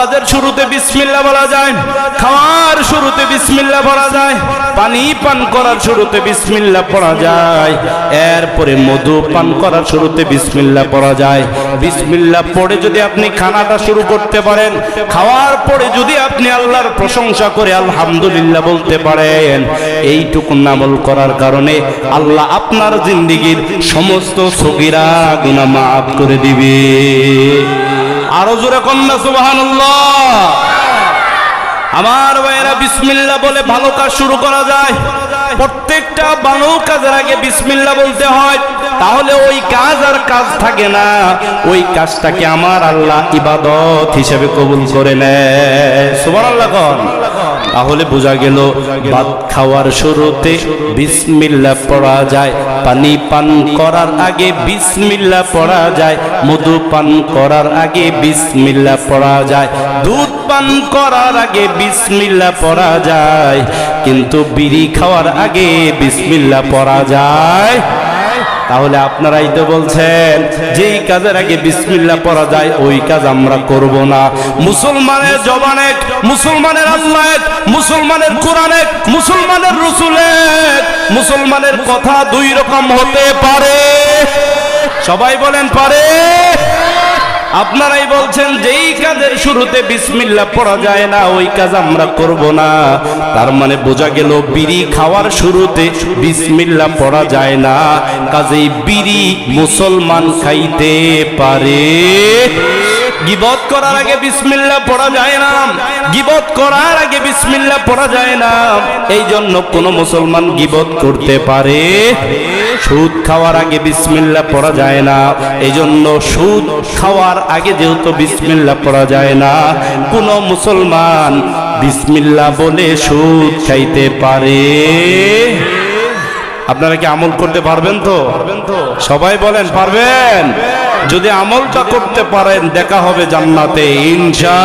কাজের শুরুতে বিসমিল্লা বলা যায়, খাওয়ার শুরুতে বিসমিল্লা বলা যায়, পানি পান করার শুরুতে বিসমিল্লা পড়া যায়, এরপরে মধু পান করার শুরুতে বিসমিল্লা পড়া যায়। বিসমিল্লাহ পড়ে যদি আপনি খানাটা শুরু করতে পারেন, খাওয়ার পরে যদি আপনি আল্লাহর প্রশংসা করে আলহামদুলিল্লাহ বলতে পারেন, এইটুকু নামল করার কারণে আল্লাহ আপনার জিন্দিগির সমস্ত সগিরা গুনাহ মাফ করে দিবে। আরও জোরে কন্যা, সুবহানাল্লাহ। আমার ভাইয়েরা বিসমিল্লা বলে ভালো কাজ শুরু করা যায়। প্রত্যেকটা ভালো কাজের আগে বিসমিল্লা বলতে হয়। তাহলে ওই কাজ আর কাজ থাকে না। ওই কাজটাকে আমার আল্লাহ ইবাদত হিসেবে কবুল করে নেয়। সুবহানাল্লাহ কোন। তাহলে বোঝা গেল, ভাত খাওয়ার শুরুতে বিসমিল্লাহ পড়া যায়, পানি পান করার আগে বিসমিল্লাহ পড়া যায়, মধু পান করার আগে বিসমিল্লাহ পড়া যায়, দুধ পান করার আগে বিসমিল্লাহ পড়া যায়, কিন্তু বিড়ি খাওয়ার আগে বিসমিল্লাহ পড়া যায়। তাহলে আপনারাই তো বলছেন যেই কাজের আগে বিসমিল্লাহ পড়া যায় ওই কাজ আমরা করব না। মুসলমানের জবানে মুসলমানের আল্লাহ এক, মুসলমানের কোরআন এক, মুসলমানের রসুল এক, মুসলমানের কথা দুই রকম হতে পারে। সবাই বলেন পারে? আপনারাই বলছেন, যেই কাজের শুরুতে বিসমিল্লাহ পড়া যায় না, ওই কাজ আমরা করব না। তার মানে বোঝা গেল, বিড়ি খাওয়ার শুরুতে বিসমিল্লাহ পড়া যায় না। কাজেই বিড়ি মুসলমান খাইতে পারে। গিবত করার আগে বিসমিল্লাহ পড়া যায় না। গিবত করার আগে বিসমিল্লাহ পড়া যায় না। এই জন্য কোন মুসলমান গিবত করতে পারে। সুদ খাওয়ার আগে বিসমিল্লাহ পড়া যায় না। এই জন্য সুদ খাওয়ার আগে যেহেতু বিসমিল্লাহ পড়া যায় না, কোন মুসলমান বিসমিল্লাহ বলে সুদ খাইতে পারে? আপনারা কি আমল করতে পারবেন তো? সবাই বলেন, পারবেন? যদি আমলটা করতে পারেন, দেখা হবে জান্নাতে, ইনশা